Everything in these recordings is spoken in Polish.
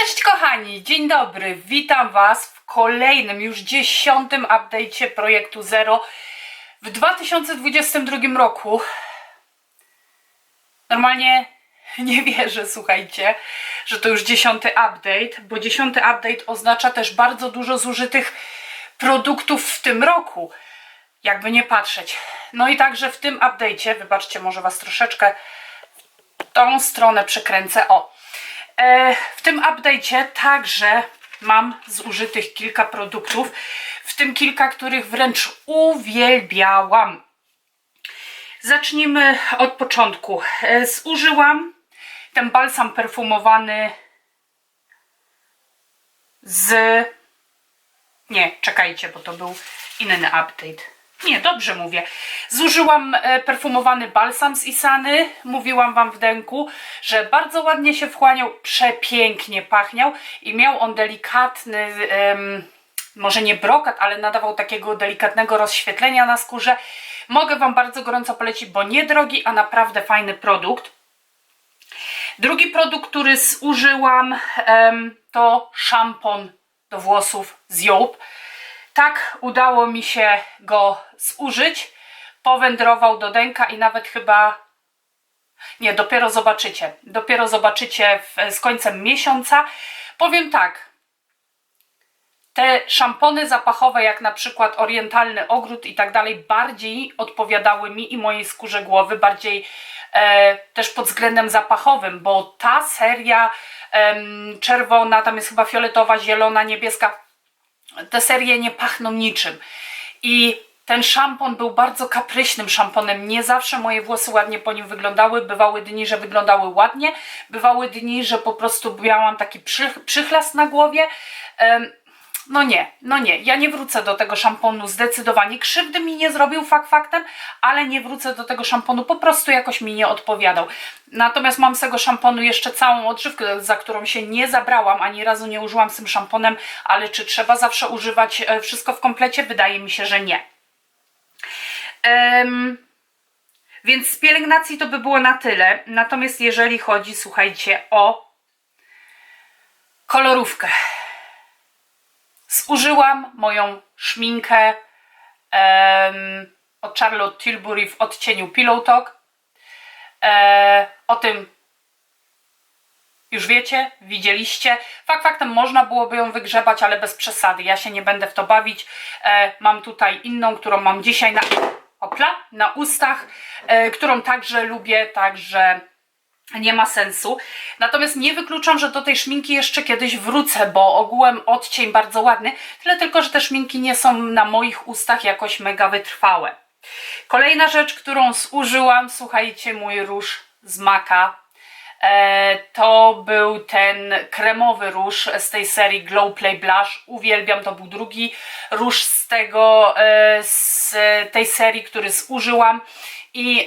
Cześć kochani, dzień dobry, witam Was w kolejnym, już dziesiątym update'cie projektu Zero w 2022 roku. Normalnie nie wierzę, słuchajcie, że to już dziesiąty update, bo dziesiąty update oznacza też bardzo dużo zużytych produktów w tym roku. Jakby nie patrzeć. No i także w tym update'cie, wybaczcie, może Was troszeczkę w tą stronę przekręcę. O, w tym update'cie także mam zużytych kilka produktów, w tym kilka, których wręcz uwielbiałam. Zacznijmy od początku. E, zużyłam ten balsam perfumowany z... Nie, czekajcie, bo to był inny update. Nie, dobrze mówię. Zużyłam e, perfumowany balsam z Isany. Mówiłam Wam w denku, że bardzo ładnie się wchłaniał, przepięknie pachniał i miał on delikatny, może nie brokat, ale nadawał takiego delikatnego rozświetlenia na skórze. Mogę Wam bardzo gorąco polecić, bo nie drogi, a naprawdę fajny produkt. Drugi produkt, który zużyłam, to szampon do włosów z Joop. Tak udało mi się go zużyć. Powędrował do denka i nawet chyba. Nie, dopiero zobaczycie. Dopiero zobaczycie w, z końcem miesiąca. Powiem tak. Te szampony zapachowe, jak na przykład orientalny ogród i tak dalej, bardziej odpowiadały mi i mojej skórze głowy, bardziej e, też pod względem zapachowym, bo ta seria em, czerwona, tam jest chyba fioletowa, zielona, niebieska, te serie nie pachną niczym. I ten szampon był bardzo kapryśnym szamponem. Nie zawsze moje włosy ładnie po nim wyglądały. Bywały dni, że wyglądały ładnie. Bywały dni, że po prostu miałam taki przy, przychlas na głowie. No nie, no nie. Ja nie wrócę do tego szamponu zdecydowanie. Krzywdy mi nie zrobił fakt faktem, ale nie wrócę do tego szamponu. Po prostu jakoś mi nie odpowiadał. Natomiast mam z tego szamponu jeszcze całą odżywkę, za którą się nie zabrałam. Ani razu nie użyłam z tym szamponem, ale czy trzeba zawsze używać e, wszystko w komplecie? Wydaje mi się, że nie. Em, więc z pielęgnacji to by było na tyle. Natomiast jeżeli chodzi, słuchajcie, o kolorówkę. Zużyłam moją szminkę em, od Charlotte Tilbury w odcieniu Pillow Talk. E, o tym już wiecie, widzieliście. Fakt faktem można byłoby ją wygrzebać, ale bez przesady. Ja się nie będę w to bawić. E, mam tutaj inną, którą mam dzisiaj na, opla, na ustach, e, którą także lubię, także nie ma sensu. Natomiast nie wykluczam, że do tej szminki jeszcze kiedyś wrócę, bo ogółem odcień bardzo ładny, tyle tylko, że te szminki nie są na moich ustach jakoś mega wytrwałe. Kolejna rzecz, którą zużyłam, słuchajcie, mój róż z Maka. E, to był ten kremowy róż z tej serii Glow Play Blush. Uwielbiam, to był drugi róż z tego, e, z tej serii, który zużyłam i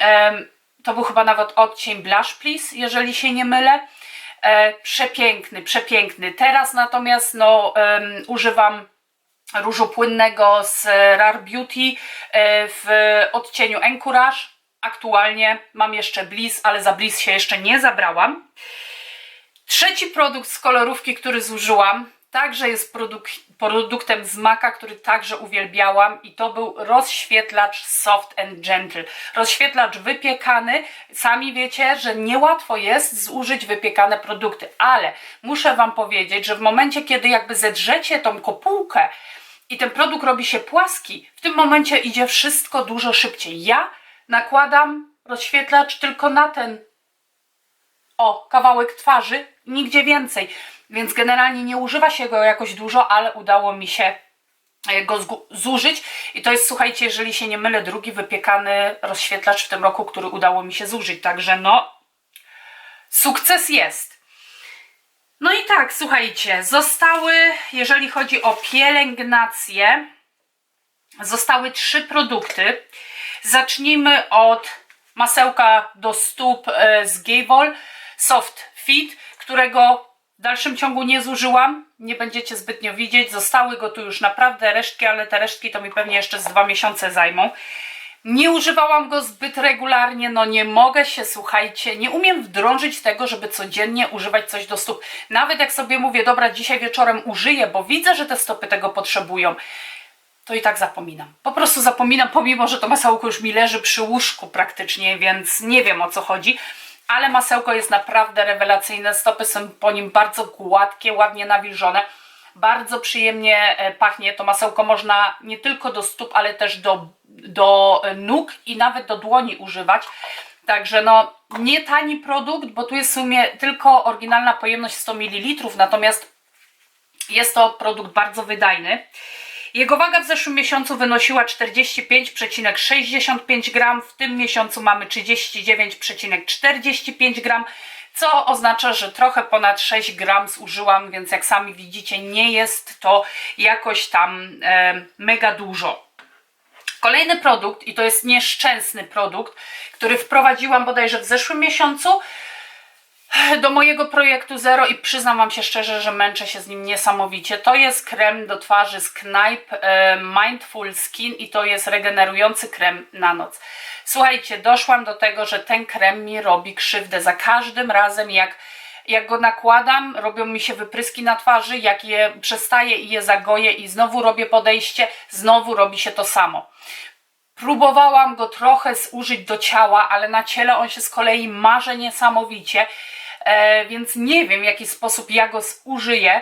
to był chyba nawet odcień Blush Please, jeżeli się nie mylę. E, przepiękny, przepiękny. Teraz natomiast no, używam różu płynnego z Rare Beauty e, w odcieniu Encourage. Aktualnie mam jeszcze Bliss, ale za Bliss się jeszcze nie zabrałam. Trzeci produkt z kolorówki, który zużyłam, także jest produk produktem z Maka, który także uwielbiałam i to był rozświetlacz Soft and Gentle. Rozświetlacz wypiekany. Sami wiecie, że niełatwo jest zużyć wypiekane produkty, ale muszę Wam powiedzieć, że w momencie, kiedy jakby zedrzecie tą kopułkę i ten produkt robi się płaski, w tym momencie idzie wszystko dużo szybciej. Ja nakładam rozświetlacz tylko na ten o, kawałek twarzy, nigdzie więcej. Więc generalnie nie używa się go jakoś dużo, ale udało mi się e, go zużyć. I to jest, słuchajcie, jeżeli się nie mylę, drugi wypiekany rozświetlacz w tym roku, który udało mi się zużyć. Także no, sukces jest. No i tak, słuchajcie, zostały, jeżeli chodzi o pielęgnację, zostały trzy produkty. Zacznijmy od masełka do stóp e, z Gavol Soft Fit, którego w dalszym ciągu nie zużyłam. Nie będziecie zbytnio widzieć. Zostały go tu już naprawdę resztki, ale te resztki to mi pewnie jeszcze z dwa miesiące zajmą. Nie używałam go zbyt regularnie, no nie mogę się, słuchajcie, nie umiem wdrążyć tego, żeby codziennie używać coś do stóp. Nawet jak sobie mówię, dobra, dzisiaj wieczorem użyję, bo widzę, że te stopy tego potrzebują, to i tak zapominam. Po prostu zapominam, pomimo, że to masełko już mi leży przy łóżku praktycznie, więc nie wiem o co chodzi. Ale masełko jest naprawdę rewelacyjne, stopy są po nim bardzo gładkie, ładnie nawilżone. Bardzo przyjemnie e, pachnie. To masełko można nie tylko do stóp, ale też do, do nóg i nawet do dłoni używać. Także no, nie tani produkt, bo tu jest w sumie tylko oryginalna pojemność 100 ml, natomiast jest to produkt bardzo wydajny. Jego waga w zeszłym miesiącu wynosiła 45,65 gram, w tym miesiącu mamy 39,45 gram, co oznacza, że trochę ponad 6 gram zużyłam, więc jak sami widzicie, nie jest to jakoś tam e, mega dużo. Kolejny produkt, i to jest nieszczęsny produkt, który wprowadziłam bodajże w zeszłym miesiącu, do mojego projektu Zero i przyznam Wam się szczerze, że męczę się z nim niesamowicie. To jest krem do twarzy z Knajp Mindful Skin i to jest regenerujący krem na noc. Słuchajcie, doszłam do tego, że ten krem mi robi krzywdę. Za każdym razem jak jak go nakładam, robią mi się wypryski na twarzy, jak je przestaję i je zagoję i znowu robię podejście, znowu robi się to samo. Próbowałam go trochę zużyć do ciała, ale na ciele on się z kolei marze niesamowicie więc nie wiem w jaki sposób ja go zużyję.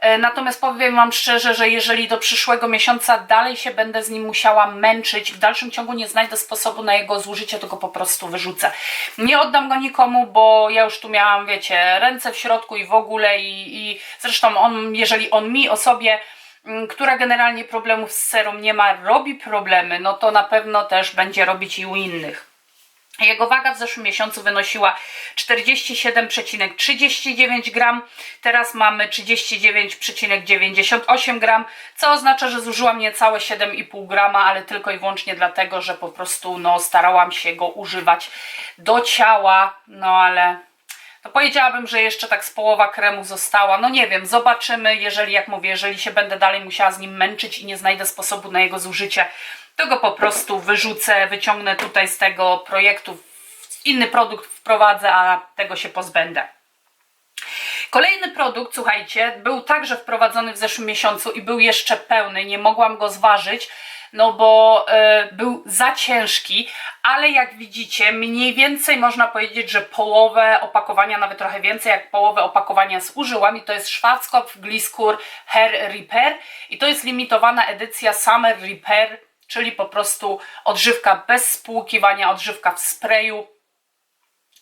E, natomiast powiem Wam szczerze, że jeżeli do przyszłego miesiąca dalej się będę z nim musiała męczyć, w dalszym ciągu nie znajdę sposobu na jego zużycie, go po prostu wyrzucę. Nie oddam go nikomu, bo ja już tu miałam, wiecie, ręce w środku i w ogóle i, i zresztą on, jeżeli on mi o sobie mm, która generalnie problemów z serum nie ma, robi problemy, no to na pewno też będzie robić i u innych. Jego waga w zeszłym miesiącu wynosiła 47,39 gram, teraz mamy 39,98 gram, co oznacza, że zużyłam niecałe 7,5 grama, ale tylko i wyłącznie dlatego, że po prostu no, starałam się go używać do ciała, no ale to powiedziałabym, że jeszcze tak z połowa kremu została. No nie wiem, zobaczymy, jeżeli, jak mówię, jeżeli się będę dalej musiała z nim męczyć i nie znajdę sposobu na jego zużycie, to go po prostu wyrzucę, wyciągnę tutaj z tego projektu, inny produkt wprowadzę, a tego się pozbędę. Kolejny produkt, słuchajcie, był także wprowadzony w zeszłym miesiącu i był jeszcze pełny, nie mogłam go zważyć, no bo y, był za ciężki, ale jak widzicie, mniej więcej można powiedzieć, że połowę opakowania, nawet trochę więcej jak połowę opakowania zużyłam i to jest Schwarzkopf Gliskur Hair Repair i to jest limitowana edycja Summer Repair czyli po prostu odżywka bez spłukiwania, odżywka w sprayu.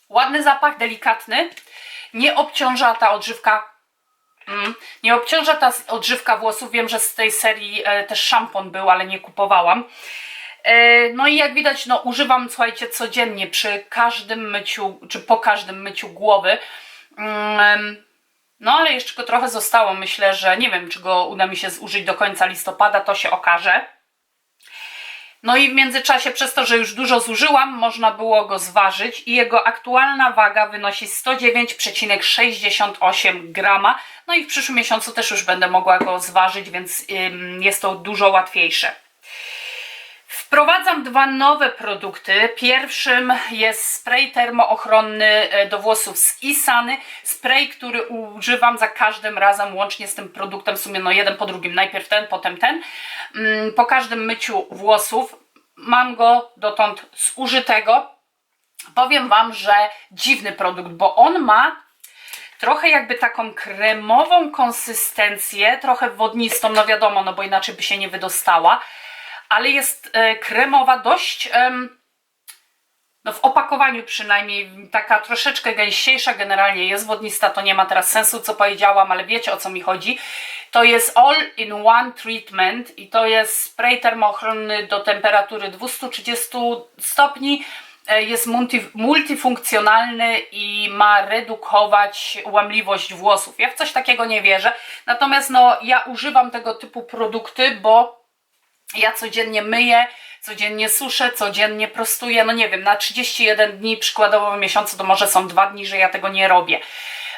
Ładny zapach, delikatny. Nie obciąża ta odżywka mm, nie obciąża ta odżywka włosów. Wiem, że z tej serii e, też szampon był, ale nie kupowałam. E, no i jak widać, no używam, słuchajcie, codziennie przy każdym myciu, czy po każdym myciu głowy. Mm, no ale jeszcze go trochę zostało. Myślę, że nie wiem, czy go uda mi się zużyć do końca listopada, to się okaże. No i w międzyczasie, przez to, że już dużo zużyłam, można było go zważyć i jego aktualna waga wynosi 109,68 grama. No i w przyszłym miesiącu też już będę mogła go zważyć, więc jest to dużo łatwiejsze. Wprowadzam dwa nowe produkty. Pierwszym jest spray termoochronny e, do włosów z Isany. Spray, który używam za każdym razem, łącznie z tym produktem, w sumie no jeden po drugim. Najpierw ten, potem ten. Mm, po każdym myciu włosów mam go dotąd zużytego. Powiem Wam, że dziwny produkt, bo on ma trochę jakby taką kremową konsystencję, trochę wodnistą, no wiadomo, no bo inaczej by się nie wydostała ale jest e, kremowa, dość no w opakowaniu przynajmniej taka troszeczkę gęściejsza, generalnie jest wodnista, to nie ma teraz sensu co powiedziałam, ale wiecie o co mi chodzi. To jest All in One Treatment i to jest spray termochronny do temperatury 230 stopni. E, jest multi, multifunkcjonalny i ma redukować łamliwość włosów. Ja w coś takiego nie wierzę, natomiast no, ja używam tego typu produkty, bo ja codziennie myję, codziennie suszę, codziennie prostuję, no nie wiem, na 31 dni przykładowo w miesiącu to może są dwa dni, że ja tego nie robię,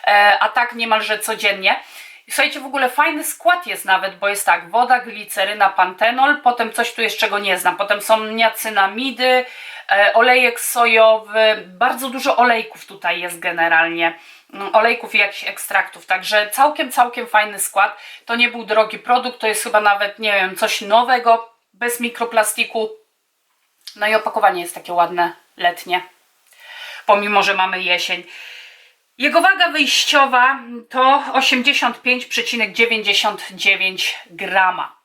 e, a tak niemalże codziennie. Słuchajcie, w ogóle fajny skład jest nawet, bo jest tak, woda, gliceryna, pantenol, potem coś tu jeszcze go nie znam, potem są niacynamidy, e, olejek sojowy, bardzo dużo olejków tutaj jest generalnie, mm, olejków i jakichś ekstraktów, także całkiem, całkiem fajny skład. To nie był drogi produkt, to jest chyba nawet, nie wiem, coś nowego, bez mikroplastiku. No i opakowanie jest takie ładne, letnie, pomimo, że mamy jesień. Jego waga wyjściowa to 85,99 grama.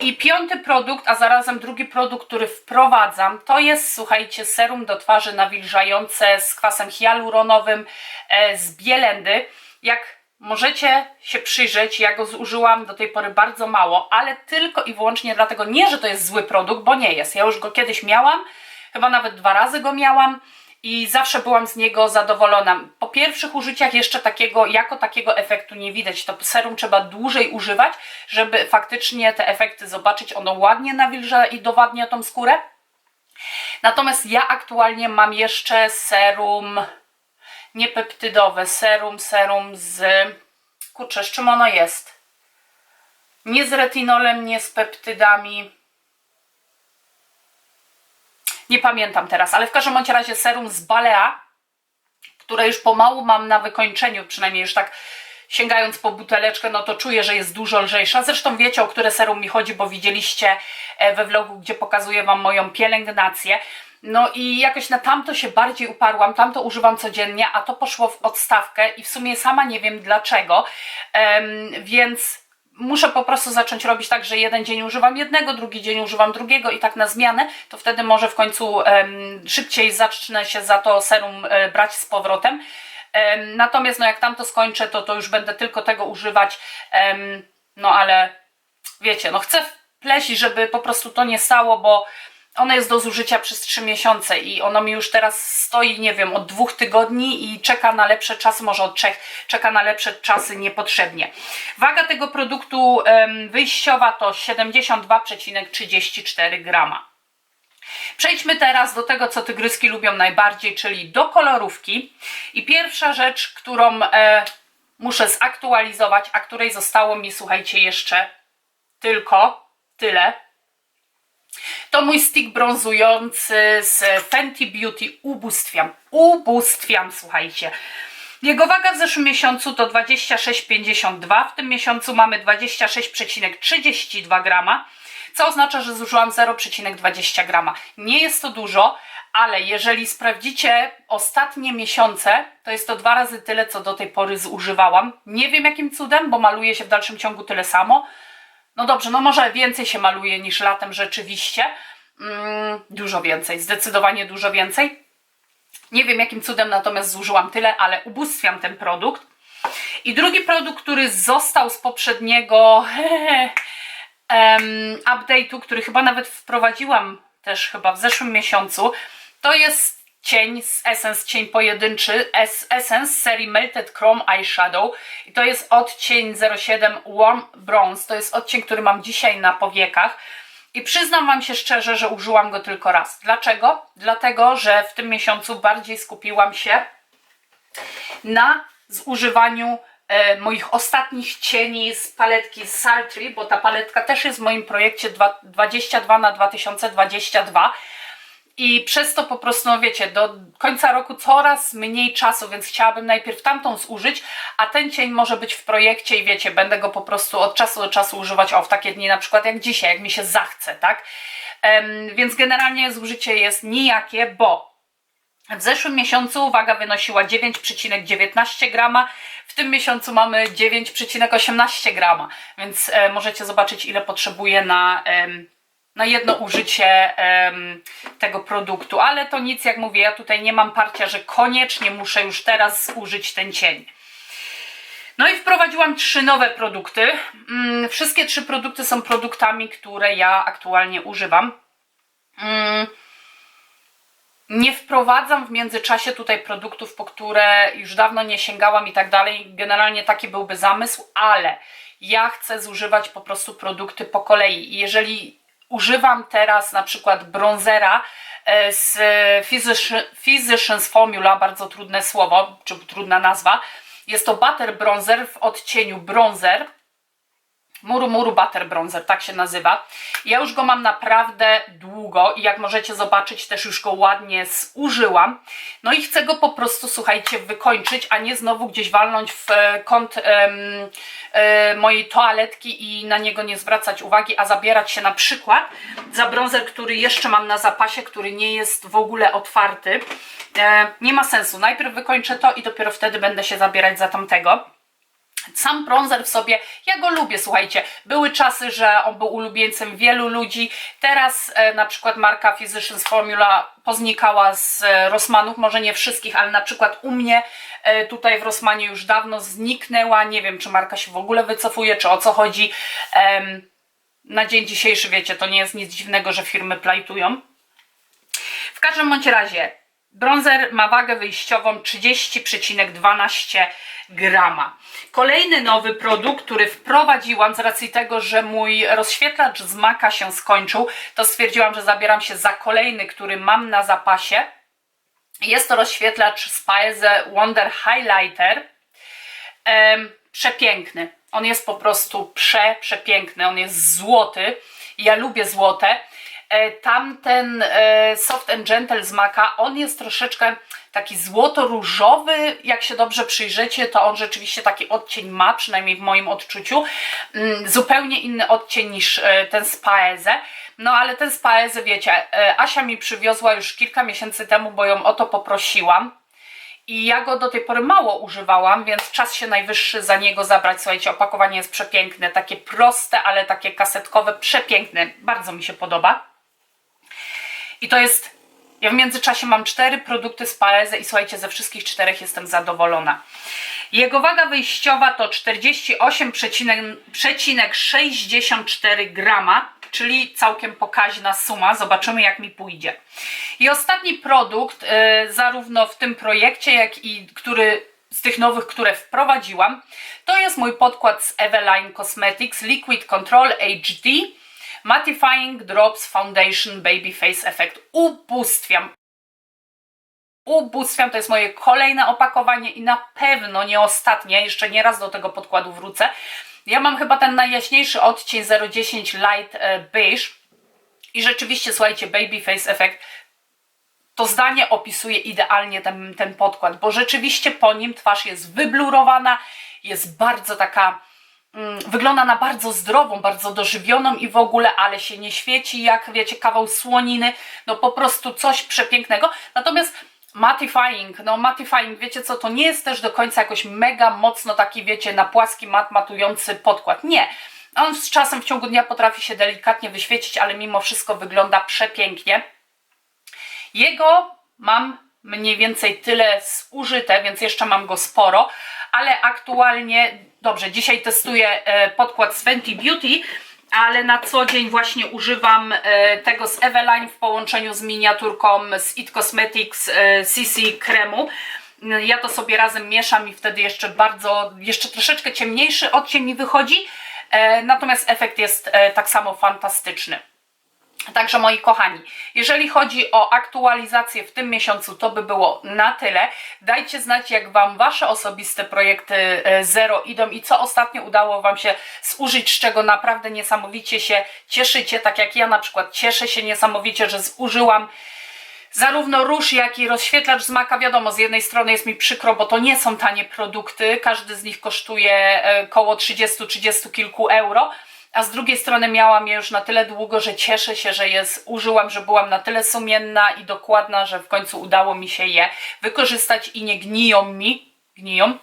I piąty produkt, a zarazem drugi produkt, który wprowadzam, to jest, słuchajcie, serum do twarzy nawilżające z kwasem hialuronowym e, z Bielendy. Jak możecie się przyjrzeć, ja go zużyłam do tej pory bardzo mało, ale tylko i wyłącznie dlatego, nie, że to jest zły produkt, bo nie jest. Ja już go kiedyś miałam, chyba nawet dwa razy go miałam i zawsze byłam z niego zadowolona. Po pierwszych użyciach jeszcze takiego, jako takiego efektu nie widać. To serum trzeba dłużej używać, żeby faktycznie te efekty zobaczyć. Ono ładnie nawilża i dowadnia tą skórę. Natomiast ja aktualnie mam jeszcze serum niepeptydowe, serum, serum z... Kurczę, z czym ono jest? Nie z retinolem, nie z peptydami nie pamiętam teraz, ale w każdym bądź razie serum z Balea, które już pomału mam na wykończeniu, przynajmniej już tak sięgając po buteleczkę, no to czuję, że jest dużo lżejsza. Zresztą wiecie, o które serum mi chodzi, bo widzieliście e, we vlogu, gdzie pokazuję Wam moją pielęgnację. No i jakoś na tamto się bardziej uparłam, tamto używam codziennie, a to poszło w odstawkę i w sumie sama nie wiem dlaczego, więc muszę po prostu zacząć robić tak, że jeden dzień używam jednego, drugi dzień używam drugiego i tak na zmianę, to wtedy może w końcu szybciej zacznę się za to serum um, brać z powrotem. Natomiast no jak tam to skończę, to, to już będę tylko tego używać, no ale wiecie, no chcę plesi, żeby po prostu to nie stało, bo ono jest do zużycia przez 3 miesiące i ono mi już teraz stoi, nie wiem, od dwóch tygodni i czeka na lepsze czasy, może od trzech, czeka na lepsze czasy niepotrzebnie. Waga tego produktu wyjściowa to 72,34 grama. Przejdźmy teraz do tego, co tygryski lubią najbardziej, czyli do kolorówki. I pierwsza rzecz, którą e, muszę zaktualizować, a której zostało mi, słuchajcie, jeszcze tylko tyle, to mój stick brązujący z Fenty Beauty. Ubóstwiam. Ubóstwiam, słuchajcie. Jego waga w zeszłym miesiącu to 26,52. W tym miesiącu mamy 26,32 grama, co oznacza, że zużyłam 0,20 grama. Nie jest to dużo, ale jeżeli sprawdzicie ostatnie miesiące, to jest to dwa razy tyle, co do tej pory zużywałam. Nie wiem jakim cudem, bo maluje się w dalszym ciągu tyle samo. No dobrze, no może więcej się maluje niż latem rzeczywiście. Mm, dużo więcej, zdecydowanie dużo więcej. Nie wiem jakim cudem natomiast zużyłam tyle, ale ubóstwiam ten produkt. I drugi produkt, który został z poprzedniego um, update'u, który chyba nawet wprowadziłam też chyba w zeszłym miesiącu, to jest cień z Essence, cień pojedynczy Essence z serii Melted Chrome Eyeshadow i to jest odcień 07 Warm Bronze, to jest odcień, który mam dzisiaj na powiekach i przyznam Wam się szczerze, że użyłam go tylko raz. Dlaczego? Dlatego, że w tym miesiącu bardziej skupiłam się na zużywaniu e, moich ostatnich cieni z paletki Saltry, bo ta paletka też jest w moim projekcie 22 na 2022 i przez to po prostu, no wiecie, do końca roku coraz mniej czasu, więc chciałabym najpierw tamtą zużyć, a ten cień może być w projekcie i wiecie, będę go po prostu od czasu do czasu używać, o w takie dni na przykład jak dzisiaj, jak mi się zachce, tak? Um, więc generalnie zużycie jest nijakie, bo w zeszłym miesiącu waga wynosiła 9,19 grama, w tym miesiącu mamy 9,18 grama, więc e, możecie zobaczyć ile potrzebuję na... E, na jedno użycie tego produktu, ale to nic, jak mówię, ja tutaj nie mam parcia, że koniecznie muszę już teraz użyć ten cień. No i wprowadziłam trzy nowe produkty. Mm, wszystkie trzy produkty są produktami, które ja aktualnie używam. Mm, nie wprowadzam w międzyczasie tutaj produktów, po które już dawno nie sięgałam i tak dalej. Generalnie taki byłby zamysł, ale ja chcę zużywać po prostu produkty po kolei. Jeżeli używam teraz na przykład bronzera e, z Physicians Formula, bardzo trudne słowo, czy trudna nazwa, Jest to butter bronzer w odcieniu bronzer. Muru Muru Butter Bronzer, tak się nazywa. Ja już go mam naprawdę długo i jak możecie zobaczyć, też już go ładnie zużyłam. No i chcę go po prostu, słuchajcie, wykończyć, a nie znowu gdzieś walnąć w e, kąt em, e, mojej toaletki i na niego nie zwracać uwagi, a zabierać się na przykład za bronzer, który jeszcze mam na zapasie, który nie jest w ogóle otwarty. E, nie ma sensu. Najpierw wykończę to i dopiero wtedy będę się zabierać za tamtego. Sam bronzer w sobie, ja go lubię, słuchajcie. Były czasy, że on był ulubieńcem wielu ludzi. Teraz e, na przykład marka Physicians Formula poznikała z e, Rossmanów, może nie wszystkich, ale na przykład u mnie e, tutaj w Rossmanie już dawno zniknęła. Nie wiem, czy marka się w ogóle wycofuje, czy o co chodzi. Na dzień dzisiejszy, wiecie, to nie jest nic dziwnego, że firmy plajtują. W każdym bądź razie, bronzer ma wagę wyjściową 30,12 grama. Kolejny nowy produkt, który wprowadziłam z racji tego, że mój rozświetlacz z Maka się skończył, to stwierdziłam, że zabieram się za kolejny, który mam na zapasie. Jest to rozświetlacz Spice Wonder Highlighter. Przepiękny. On jest po prostu prze, przepiękny. On jest złoty. Ja lubię złote. E, tamten e, Soft and Gentle z on jest troszeczkę taki złoto-różowy. Jak się dobrze przyjrzycie, to on rzeczywiście taki odcień ma, przynajmniej w moim odczuciu. Mm, zupełnie inny odcień niż e, ten z Paeze. No ale ten z Paeze, wiecie, Asia mi przywiozła już kilka miesięcy temu, bo ją o to poprosiłam. I ja go do tej pory mało używałam, więc czas się najwyższy za niego zabrać. Słuchajcie, opakowanie jest przepiękne, takie proste, ale takie kasetkowe, przepiękne. Bardzo mi się podoba. I to jest. Ja w międzyczasie mam cztery produkty z Paeze i słuchajcie, ze wszystkich czterech jestem zadowolona. Jego waga wyjściowa to 48,64 grama, czyli całkiem pokaźna suma. Zobaczymy, jak mi pójdzie. I ostatni produkt, y, zarówno w tym projekcie, jak i który z tych nowych, które wprowadziłam, to jest mój podkład z Eveline Cosmetics Liquid Control HD Mattifying Drops Foundation Baby Face Effect. Ubóstwiam. Ubóstwiam, to jest moje kolejne opakowanie i na pewno nie ostatnie, jeszcze nie raz do tego podkładu wrócę. Ja mam chyba ten najjaśniejszy odcień 010 Light e, Beige i rzeczywiście, słuchajcie, Baby Face Effect to zdanie opisuje idealnie ten, ten podkład, bo rzeczywiście po nim twarz jest wyblurowana, jest bardzo taka wygląda na bardzo zdrową, bardzo dożywioną i w ogóle, ale się nie świeci jak, wiecie, kawał słoniny, no po prostu coś przepięknego. Natomiast mattifying, no mattifying, wiecie co, to nie jest też do końca jakoś mega mocno taki, wiecie, na płaski mat matujący podkład. Nie. On z czasem w ciągu dnia potrafi się delikatnie wyświecić, ale mimo wszystko wygląda przepięknie. Jego mam mniej więcej tyle zużyte, więc jeszcze mam go sporo, ale aktualnie, dobrze, dzisiaj testuję e, podkład z Fenty Beauty, ale na co dzień właśnie używam e, tego z Eveline w połączeniu z miniaturką z It Cosmetics CC e, kremu. Ja to sobie razem mieszam i wtedy jeszcze bardzo, jeszcze troszeczkę ciemniejszy odcień mi wychodzi, natomiast efekt jest tak samo fantastyczny. Także moi kochani, jeżeli chodzi o aktualizację w tym miesiącu, to by było na tyle. Dajcie znać, jak Wam Wasze osobiste projekty e, Zero idą i co ostatnio udało Wam się zużyć, z czego naprawdę niesamowicie się cieszycie, tak jak ja na przykład cieszę się niesamowicie, że zużyłam zarówno róż, jak i rozświetlacz z Maka. Wiadomo, z jednej strony jest mi przykro, bo to nie są tanie produkty, każdy z nich kosztuje około 30-30 kilku euro, a z drugiej strony miałam je już na tyle długo, że cieszę się, że je użyłam, że byłam na tyle sumienna i dokładna, że w końcu udało mi się je wykorzystać i nie gniją mi, gniją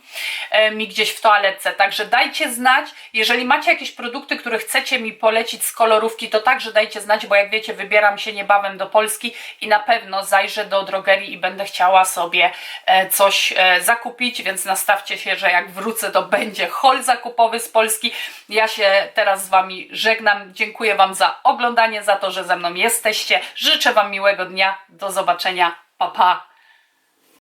mi gdzieś w toaletce. Także dajcie znać, jeżeli macie jakieś produkty, które chcecie mi polecić z kolorówki, to także dajcie znać, bo jak wiecie, wybieram się niebawem do Polski i na pewno zajrzę do drogerii i będę chciała sobie e, coś e, zakupić, więc nastawcie się, że jak wrócę, to będzie hol zakupowy z Polski. Ja się teraz z Wami żegnam. Dziękuję Wam za oglądanie, za to, że ze mną jesteście. Życzę Wam miłego dnia. Do zobaczenia. Pa, pa.